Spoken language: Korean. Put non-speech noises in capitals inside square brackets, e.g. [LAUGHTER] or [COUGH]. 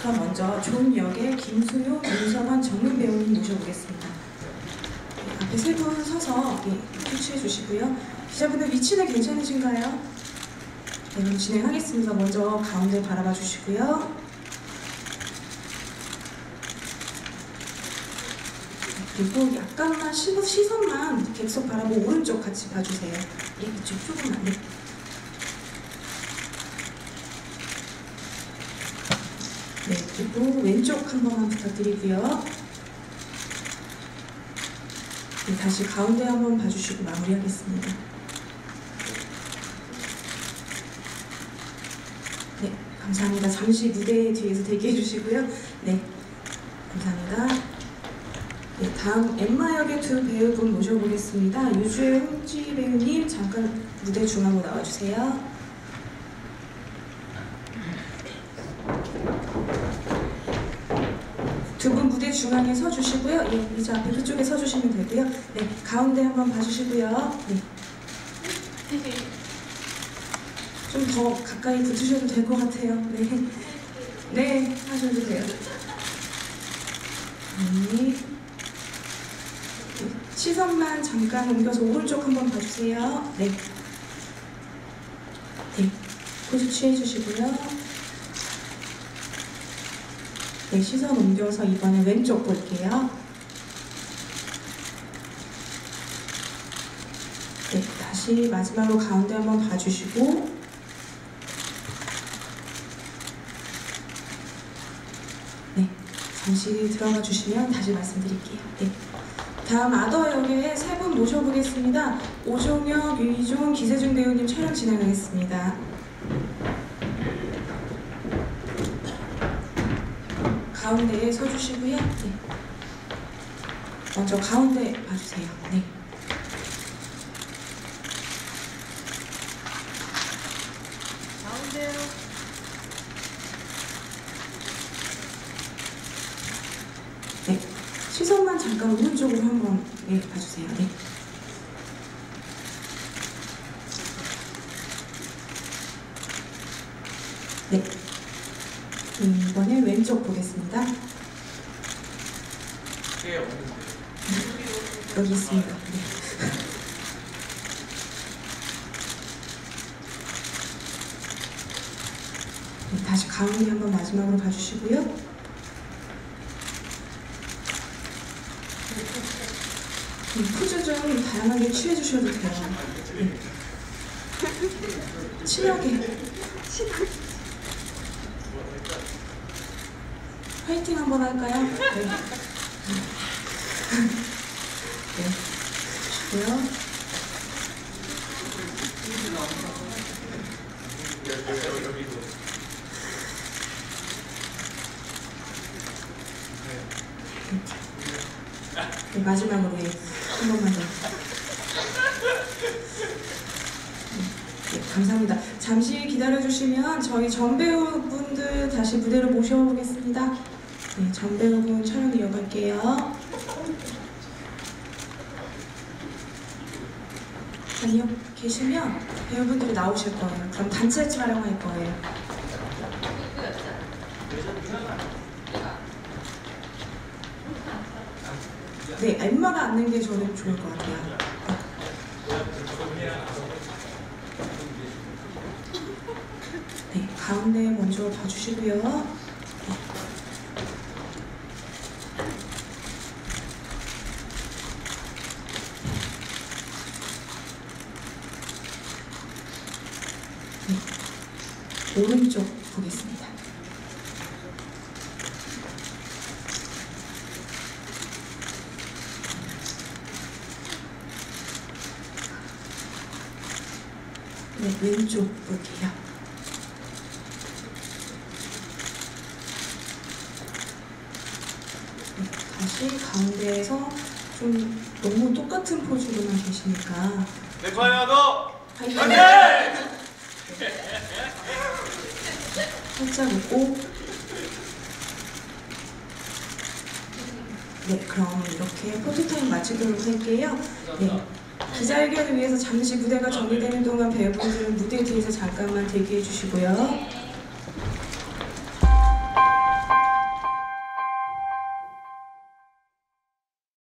그럼 먼저 좋은 역의 김수효, 윤성원, 정문 배우님 모셔보겠습니다. 네, 앞에 세 분 서서 네, 투치해 주시고요. 기자분들 위치는 괜찮으신가요? 네, 그럼 진행하겠습니다. 먼저 가운데 바라봐 주시고요. 네, 그리고 약간만 시, 시선만 객석 바라보고 오른쪽 같이 봐주세요. 예, 이쪽 조금만. 네. 네, 그리고 왼쪽 한 번만 부탁드리고요. 네, 다시 가운데 한 번 봐주시고 마무리하겠습니다. 네, 감사합니다. 잠시 무대 뒤에서 대기해 주시고요. 네, 감사합니다. 네, 다음 엠마 역의 두 배우분 모셔보겠습니다. 유주의 홍지 배우님 잠깐 무대 중앙으로 나와주세요. 두 분 무대 중앙에 서 주시고요. 예, 이제 앞에 그쪽에 서 주시면 되고요. 네, 가운데 한번 봐주시고요. 네. 좀더 가까이 붙으셔도 될 것 같아요. 네. 네, 하셔도 돼요. 네. 시선만 잠깐 옮겨서 오른쪽 한번 봐주세요. 네. 네. 포즈 취해주시고요. 네, 시선 옮겨서 이번에 왼쪽 볼게요. 네, 다시 마지막으로 가운데 한번 봐주시고 네, 잠시 들어가 주시면 다시 말씀드릴게요. 네. 다음 아더 역의 세분 모셔보겠습니다. 오종혁, 유이종, 기세중 배우님 촬영 진행하겠습니다. 가운데에 서주시고요. 네. 먼저 가운데 봐주세요. 네. 가운데요. 네. 시선만 잠깐 오른쪽으로 한번 네, 봐주세요. 네. 네. 음, 이번에 왼쪽 보겠습니다. 여기 있습니다. 네. 네, 다시 가운데 한번 마지막으로 봐주시고요. 음, 포즈 좀 다양하게 취해주셔도 돼요. 네. [LAUGHS] 친하게. [LAUGHS] 화이팅 한번 할까요? 네. 네. 주시고요. 네, 마지막으로 예, 한 번만 더. 네, 감사합니다. 잠시 기다려주시면 저희 전배우분들 다시 무대로 모셔보겠습니다. 네, 전배우분 촬영 이어갈게요. 아니요, 계시면 배우분들이 나오실 거예요. 그럼 단체 촬영할 거예요. 네, 엠마가 앉는 게 저는 좋을 것 같아요. 네, 가운데 먼저 봐주시고요. 네, 오른쪽 보겠습니다. 네, 왼쪽 볼게요. 네, 다시 가운데에서 좀 너무 똑같은 포즈로만 계시니까 대파야 너 화이팅! 화이팅! 살짝 웃고 네, 그럼 이렇게 포토타임 마치도록 할게요. 네, 기자회견을 위해서 잠시 무대가 정리되는 동안 배우분들은 무대 뒤에서 잠깐만 대기해 주시고요.